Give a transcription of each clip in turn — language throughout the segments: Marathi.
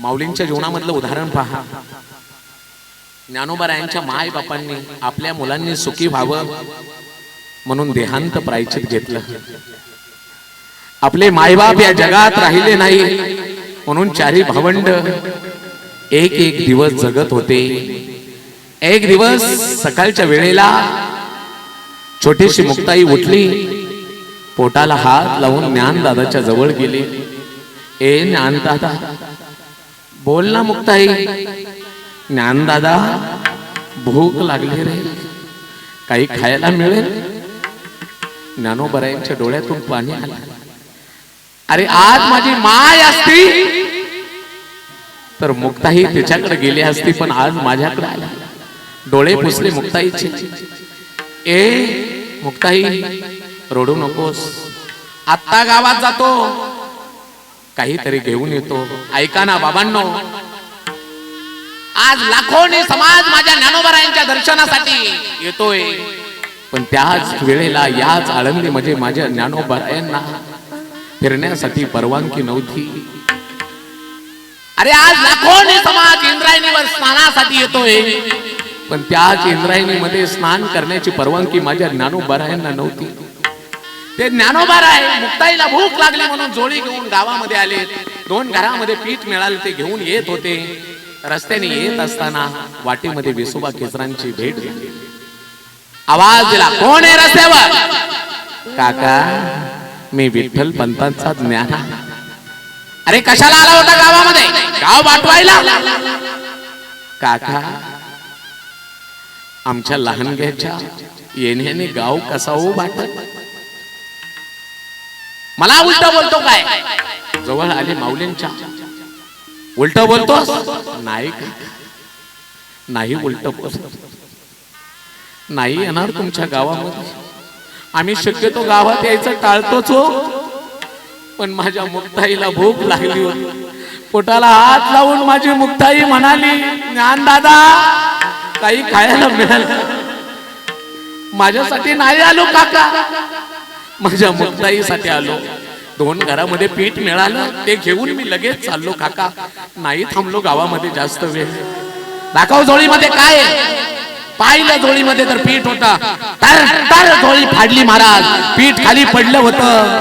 माऊलींच्या जीवनामधलं उदाहरण पहा. ज्ञानोबारायांच्या माय बापांनी आपल्या मुलांनी सुखी व्हावं म्हणून देहांत प्रायचित घेतलं. आपले मायबाप या जगात राहिले नाही म्हणून चारी भावंड एक एक दिवस जगत होते. एक दिवस सकाळच्या वेळेला छोटीशी मुक्ताई उठली. पोटाला हात लावून ज्ञान दादाच्या जवळ गेली. ए ज्ञान दादा बोल ना मुक्ताई ज्ञानदादा भूक लागली रे. काही खायला मिळेल? ज्ञानोबरायांच्या डोळ्यातून पाणी आलं. अरे आज माझी माय असती. तर मुक्ताई तिच्याकडे गेली असती पण आज माझ्याकडे आला. डोळे पुसले मुक्ताईचे. ए मुक्ताई रडू नकोस. आत्ता गावात जातो. काहीतरी घेऊन येतो. ऐका ना बाबांनो. आज लाखोनी समाज माझ्या ज्ञानोबरायांच्या दर्शनासाठी येतोय. पण त्याच वेळेला याच आळंदी म्हणजे माझ्या ज्ञानोबरायांना फिरण्यासाठी परवानगी नव्हती. अरे आज लाखोनी समाज इंद्रायणीवर स्नानासाठी येतोय. पण त्याच इंद्रायणीमध्ये स्नान करण्याची परवानगी माझ्या ज्ञानोबरायांना नव्हती. ते ज्ञानोबार आहे. मुक्ताईला भूक लागली म्हणून जोडी घेऊन गावामध्ये आले. दोन घरामध्ये पीठ मिळाले ते घेऊन येत होते. रस्त्याने येत असताना वाटेमध्ये विसोबा केसरांची भेट झाली. आवाज दिला कोण आहे रस्त्यावर? काका मी विठ्ठल पंतांचा ज्ञान अरे कशाला आला होता गावामध्ये? गाव वाटवायला काका आमच्या लहानग्याच्या येण्याने गाव कसा हो वाटत मला उलट बोलतो काय? जवळ आले माऊलींच्या. उलट बोलतो नाही नाही उलट बोलतो. नाही येणार तुमच्या गावामध्ये. आम्ही शक्यतो गावात यायचं टाळतोच हो. पण माझ्या मुक्ताईला भूक लागली होती. पोटाला हात लावून माझी मुक्ताई म्हणाली ज्ञान दादा काही खायला मिळालं. माझ्यासाठी नाही आलो काका. माझ्या मुक्ताईसाठी आलो. दोन घरामध्ये पीठ मिळालं ते घेऊन मी लगेच चाललो काका नाही थांबलो गावामध्ये जास्त वेळ. दाखव जोळीमध्ये काय पाहिलं जोळीमध्ये तर पीठ होता. तर तर जोळी फाडली महाराज. पीठ खाली पडलं होतं.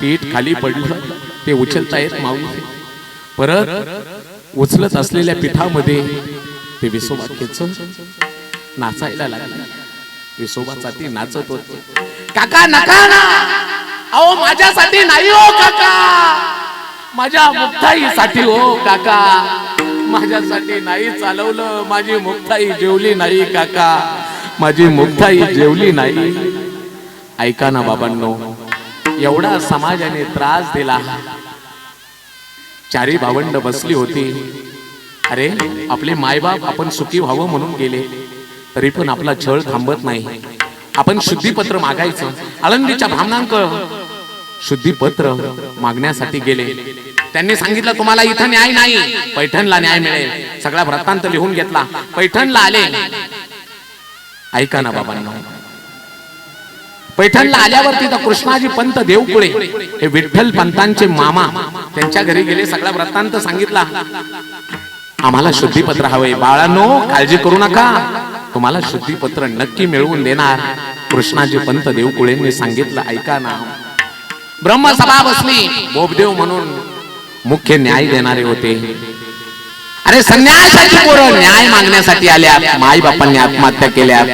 पीठ खाली पडलं? ते उचलता येत माऊली. परत उचलत असलेल्या पिठामध्ये ते विसोबाकेच नाचायला लागला. विसोबासाठी नाचत होते. काका नका ना. अहो माझ्यासाठी नाही हो काका. माझ्या मुक्ताईसाठी हो काका. माझ्यासाठी नाही चालवलं. माझी मुक्ताई जेवली नाही काका. माझी मुक्ताई जेवली नाही. ऐका ना बाबांनो एवढा समाजाने त्रास दिला. चारी भावंड बसली होती. अरे आपले मायबाप आपण सुखी व्हावं म्हणून गेले. तरी पण आपला छळ थांबत नाही. आपण शुद्धीपत्र मागायचं. आळंदीच्या भामनांक शुद्धीपत्र मागण्यासाठी गेले. त्यांनी सांगितलं तुम्हाला इथं न्याय नाही. पैठणला न्याय मिळेल. सगळा वृत्तांत लिहून घेतला. पैठणला आले. ऐका ना बाबांना. पैठणला आल्यावर तिथं कृष्णाजी पंत देवकुळे हे विठ्ठल पंतांचे मामा त्यांच्या घरी गेले. सगळा वृत्तांत सांगितला. आम्हाला शुद्धीपत्र हवे बाळांनो काळजी करू नका. तुम्हाला शुद्धीपत्र नक्की मिळवून देणार. कृष्णाजी पंत देवकुळेंनी सांगितलं ऐका ना. ब्रह्मसभा बसली. बोबदेव म्हणून मुख्य न्याय देणारे होते. अरे संन्यासाची पोरं न्याय मागण्यासाठी आल्या माई बापांनी आत्महत्या केल्या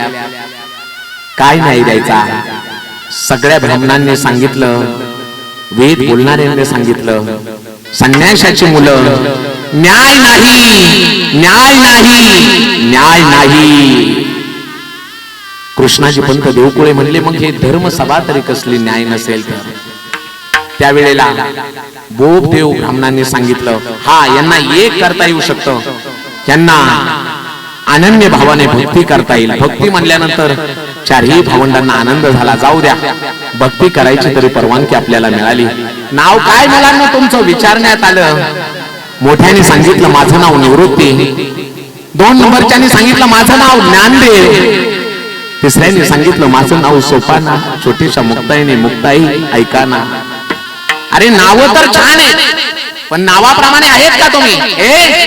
काय न्याय द्यायचा. सगळ्या ब्राह्मणांनी सांगितलं. वेद बोलणाऱ्यांनी सांगितलं. संन्याशाची मुलं न्याय नाही न्याय नाही न्याय नाही. कृष्णाजी पंत देवकुळे म्हणले मग हे धर्म सभा तरी कसली न्याय नसेल तर? त्यावेळेला बोब देव ब्राह्मणांनी सांगितलं हा यांना एक करता येऊ शकतं. यांना अनन्य भावाने भक्ती करता येईल. भक्ती म्हणल्यानंतर चारही भावंडांना आनंद झाला जाऊ द्या. भक्ती करायची तरी परवानगी आपल्याला मिळाली. नाव काय मुलांना तुमचं विचारण्यात आलं. मोठ्याने सांगितलं माझं नाव निवृत्ती. दोन नंबरच्याने सांगितलं माझं नाव ज्ञानदेव. तिसऱ्याने सांगितलं माझं नाव सोपाना छोटीशा मुक्ताईने मुक्ताई ऐका ना अरे नाव तर छान आहे पण नावाप्रमाणे आहेत का तुम्ही? ए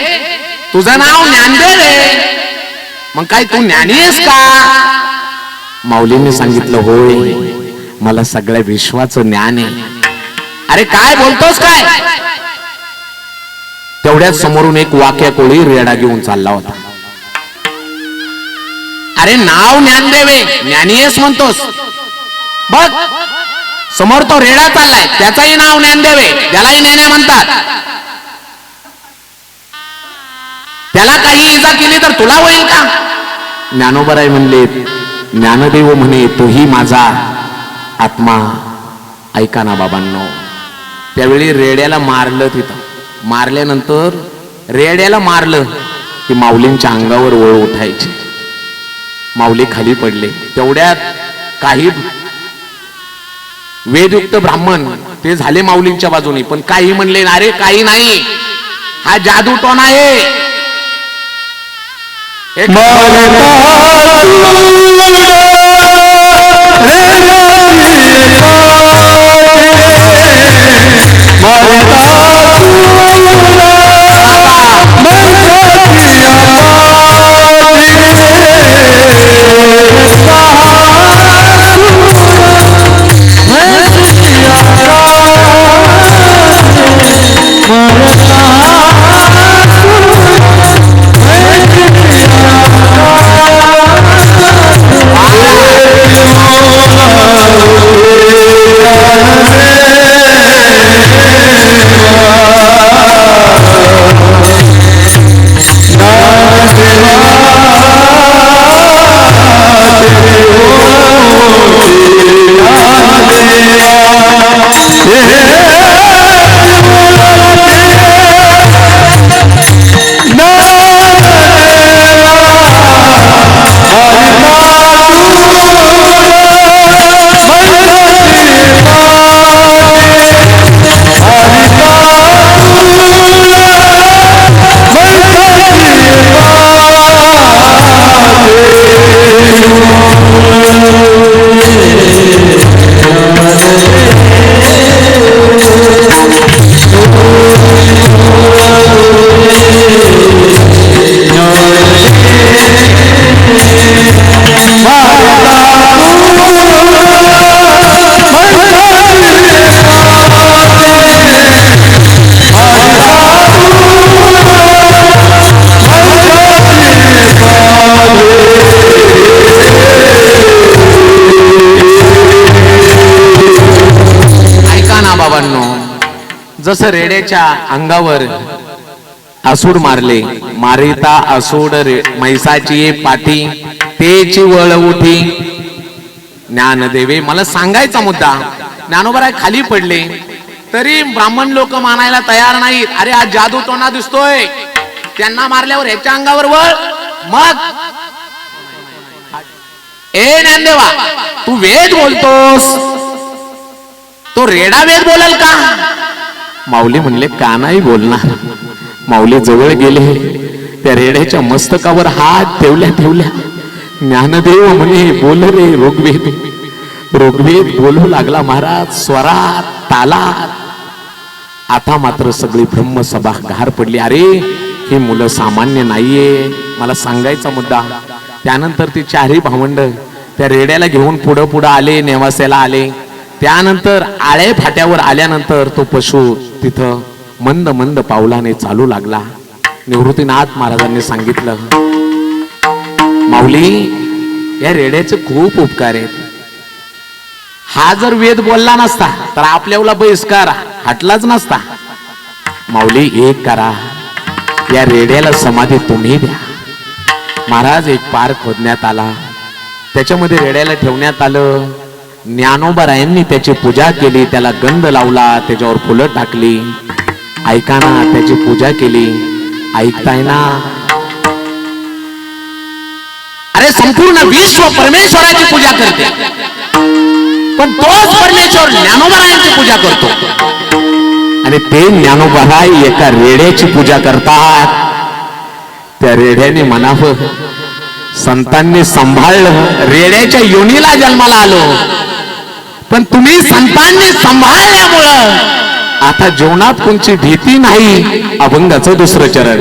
तुझं नाव ज्ञानदेव आहे. मग काय तू ज्ञानी आहेस का? माऊलीने सांगितलं होय मला सगळ्या विश्वाचं ज्ञान आहे. अरे काय बोलतोस काय? तेवढ्याच समोरून एक वाक्या कोळी रेडा घेऊन चालला होता. अरे नाव ज्ञानदेवे आहे म्हणतोस. बघ समोर तो रेडा चाललाय त्याचाही नाव ज्ञानदेवे त्यालाही ज्ञाने म्हणतात. त्याला काही इजा केली तर तुला होईल का? ज्ञानोबराय म्हणले ज्ञानदेव म्हणे तोही माझा आत्मा. ऐका ना बाबांनो त्यावेळी रेड्याला मारलं तिथं. मारल्यानंतर रेड्याला मारलं की माऊलींच्या अंगावर ओळ उठायची. माऊली खाली पडले. तेवढ्यात काही वेदयुक्त ब्राह्मण ते झाले माऊलींच्या बाजूने. पण काही म्हणले अरे काही नाही. हा जादू टोन आहे. एक जसं रेड्याच्या अंगावर आसूड मारले मारिता आसूड रे म्हैसाची पाठी तेची वळ उठी. ज्ञानदेवे मला सांगायचा मुद्दा ज्ञानोबराय खाली पडले. तरी ब्राह्मण लोक मानायला तयार नाहीत. अरे आज जादू तोंडा दिसतोय. त्यांना मारल्यावर ह्याच्या अंगावर वळ मग? ए ज्ञानदेवा तू वेद बोलतोस. तो रेडा वेद बोलल का? माऊली म्हणले का नाही बोलणार. माऊली जवळ गेले. त्या रेड्याच्या मस्तकावर हात ठेवल्या ठेवल्या. ज्ञानदेव म्हणे बोल रे ऋग्वेद. ऋग्वेद बोलू लागला महाराज स्वरात तालात. आता मात्र सगळी ब्रह्मसभा घार पडली. अरे ही मुलं सामान्य नाहीये. मला सांगायचा मुद्दा त्यानंतर ती चारही भावंड त्या रेड्याला घेऊन पुढं पुढं आले नेवास्याला आले. त्यानंतर आळे फाट्यावर आल्यानंतर तो पशु तिथं मंद मंद पावलाने चालू लागला. निवृत्तीनाथ महाराजांनी सांगितलं माऊली या रेड्याचे खूप उपकार आहेत. हा जर वेद बोलला नसता तर आपल्याला बहिष्कार हटलाच नसता. माऊली एक करा. या रेड्याला समाधी तुम्ही द्या. महाराज एक पार खोदण्यात आला. त्याच्यामध्ये रेड्याला ठेवण्यात आलं. ज्ञानोबरायांनी त्याची पूजा केली त्याला गंध लावला त्याच्यावर फुलं टाकली. ऐकाना त्याची पूजा केली. ऐकताय ना अरे संपूर्ण विश्व परमेश्वराची पूजा करते. पण तोच परमेश्वर ज्ञानोबरायांची पूजा करतो. आणि ते ज्ञानोबराय एका रेड्याची पूजा करतात. त्या रेड्याने म्हणावं संतांनी सांभाळलं. रेड्याच्या योनीला जन्माला आलो. पण तुम्ही संतांनी सांभाळल्यामुळं. आता जेवणात कोणची भीती नाही अभंगाचं दुसरं चरण.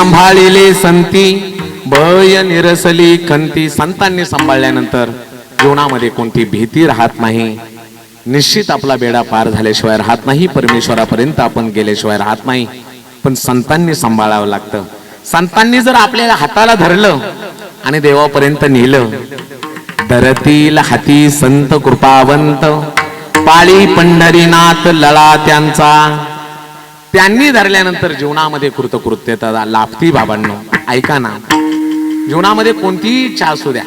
सांभाळिले संती भय निरसली खंती संतांनी सांभाळल्यानंतर जीवनामध्ये कोणती भीती राहत नाही. निश्चित आपला बेडा पार झाल्याशिवाय राहत नाही परमेश्वरापर्यंत आपण गेल्याशिवाय राहत नाही. पण संतांनी सांभाळावं लागतं. संतांनी जर आपल्या हाताला धरलं आणि देवापर्यंत नेलं धरतील हाती संत कृपावंत. पाळी पंढरीनाथ लळा त्यांचा. त्यांनी धरल्यानंतर जीवनामध्ये कृतकृत्यता लाभती बाबांनो ऐका ना. जीवनामध्ये कोणतीही इच्छा असू द्या.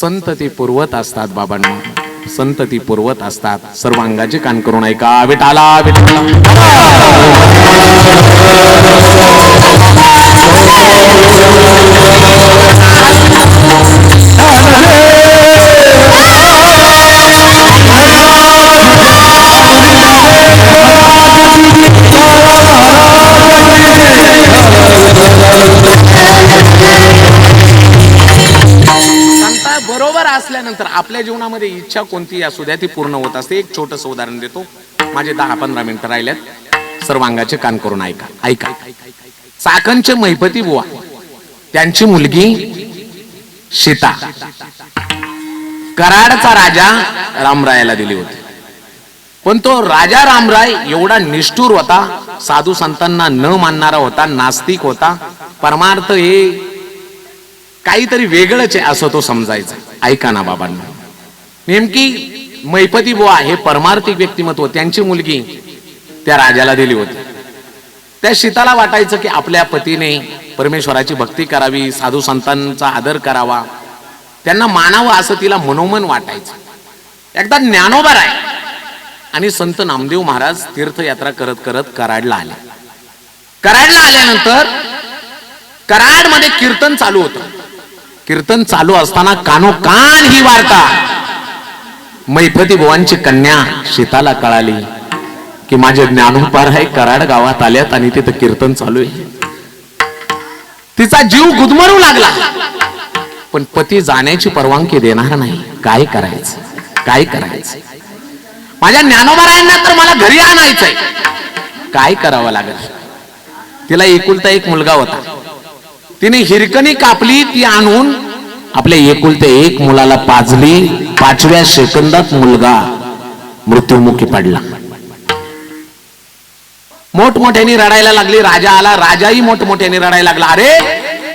संत ती पुरवत असतात बाबांनो. संत ती पुरवत असतात. सर्वांगाची कान करून ऐका. विटाला विटाला संता बरोबर असल्यानंतर आपल्या जीवनामध्ये इच्छा कोणती असू द्या ती पूर्ण होत असते. एक छोटस उदाहरण देतो. माझे दहा पंधरा मिनिटं राहिल्यात. सर्वांगाचे कान करून ऐका. ऐका. चाकणचे मैपती बुवा. त्यांची मुलगी सीता. कराडचा राजा रामरायाला दिली होती. पण तो राजा रामराय एवढा निष्ठूर होता साधू संतांना न मानणारा होता नास्तिक होता. परमार्थ हे काहीतरी वेगळंच आहे असं तो समजायचा. ऐका ना बाबांना. नेमकी मैपती बुवा हे परमार्थिक व्यक्तिमत्व त्यांची मुलगी त्या राजाला दिली होती. त्या शीताला वाटायचं की आपल्या पतीने परमेश्वराची भक्ती करावी साधू संतांचा आदर करावा. त्यांना मानावं असं तिला मनोमन वाटायचं. एकदा ज्ञानोबा आहे. आणि संत नामदेव महाराज तीर्थयात्रा करत करत कराडला आले. कराडला आल्यानंतर कराडमध्ये कीर्तन चालू होतं. कीर्तन चालू असताना कानो कान ही वार्ता मैपती बुवांची कन्या सीताला कळाली की माझे ज्ञानोपार हे कराड गावात आल्यात आणि तिथं कीर्तन चालू आहे. तिचा जीव गुदमरू लागला. पण पती जाण्याची परवानगी देणार नाही. काय करायचं? काय करायचं? माझ्या ज्ञानोबारायांना तर मला घरी आणायचंय. काय करावं लागेल? तिला एकुलता एक मुलगा होता. तिने हिरकणी कापली ती आणून आपल्या एकुलते एक मुलाला पाजली. पाचव्या सेकंदात मुलगा मृत्युमुखी पडला. मोठमोठ्याने रडायला लागली. राजा आला. राजाही मोठमोठ्याने रडायला लागला. अरे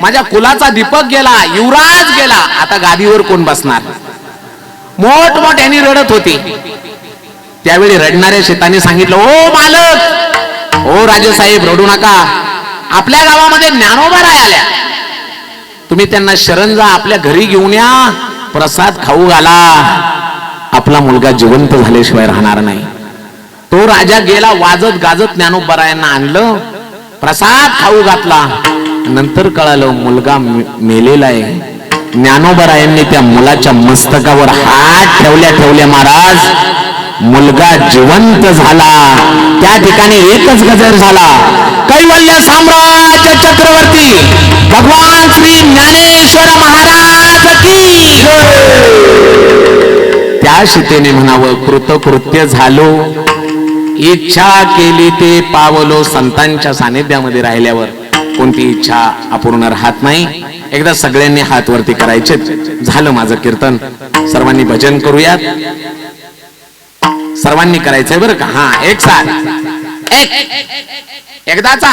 माझ्या कुलाचा दीपक गेला. युवराज गेला. आता गादीवर कोण बसणार? मोठमोठ्याने रडत होती. त्यावेळी रडणाऱ्या शेताने सांगितलं ओ मालक! ओ राजेसाहेब रडू नका. आपल्या गावामध्ये ज्ञानोबा राय आल्या. तुम्ही त्यांना शरण जा आपल्या घरी घेऊन या. प्रसाद खाऊ घाला. आपला मुलगा जिवंत झाल्याशिवाय राहणार नाही. तो राजा गेला वाजत गाजत ज्ञानोबरायांना आणलं. प्रसाद खाऊ घातला. नंतर कळालं मुलगा मेलेला आहे. ज्ञानोबरायांनी त्या मुलाच्या मस्तकावर हात ठेवल्या ठेवल्या महाराज मुलगा जिवंत झाला. त्या ठिकाणी एकच गजर झाला. कैवल्य साम्राज्य चक्रवर्ती. भगवान श्री ज्ञानेश्वर महाराज की त्या शितेने म्हणावं कृतकृत्य झालो. इच्छा केली ते पावलो संतांच्या सानिध्यामध्ये राहिल्यावर. कोणती इच्छा अपूर्ण राहत नाही. एकदा सगळ्यांनी हात वरती करायचे झालं माझं कीर्तन. सर्वांनी भजन करूयात. सर्वांनी करायचंय बरं का? हा एक साथ एक. एकदाचा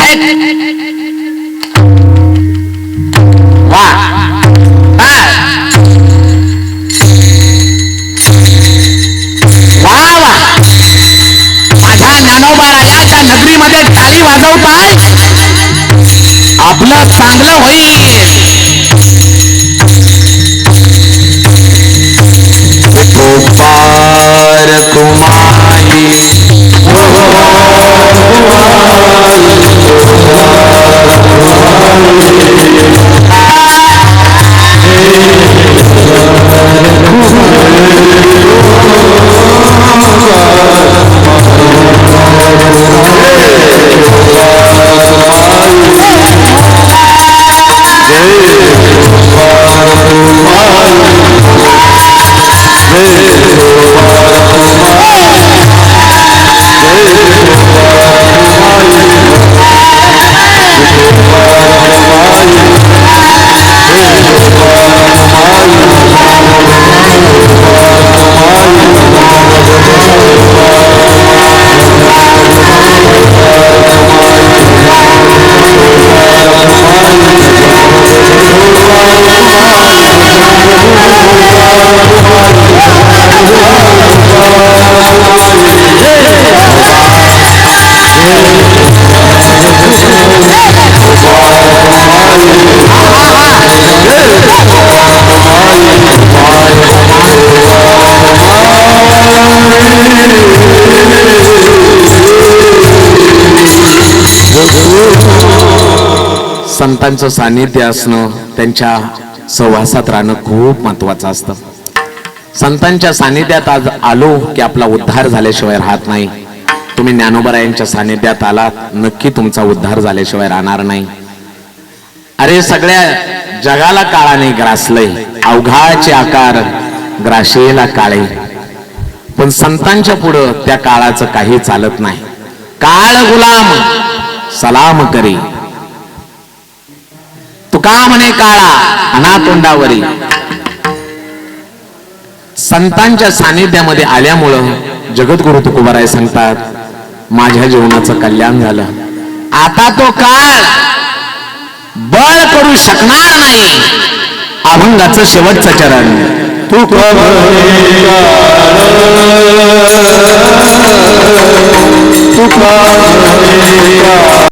एक. वा. वा वा. माझ्या ज्ञानोबारायाच्या नगरीमध्ये टाळी वाजवताय. आपलं चांगलं होईल. ഭാരത संतांचं सानिध्य असणं त्यांच्या सहवासात राहणं खूप महत्वाचं असतं. संतांच्या सानिध्यात आज आलो की आपला उद्धार झाल्याशिवाय राहत नाही. तुम्ही ज्ञानोबरायांच्या सानिध्यात आलात नक्की तुमचा उद्धार झाल्याशिवाय राहणार नाही. अरे सगळ्या जगाला काळाने ग्रासलंय अवघाचे आकार ग्राशेला काळे. पण संतांच्या पुढं त्या काळाचं काही चालत नाही. काळ गुलाम सलाम करी. तुका म्हणे काळा? अनातोंडावरी. संतांच्या सानिध्यामध्ये आल्यामुळं जगद्गुरु तुकोबाराय सांगतात माझ्या जीवनाचं कल्याण झालं. आता तो काळ बळ करू शकणार नाही. अभंगाचं शेवटचं चरण. तू तुका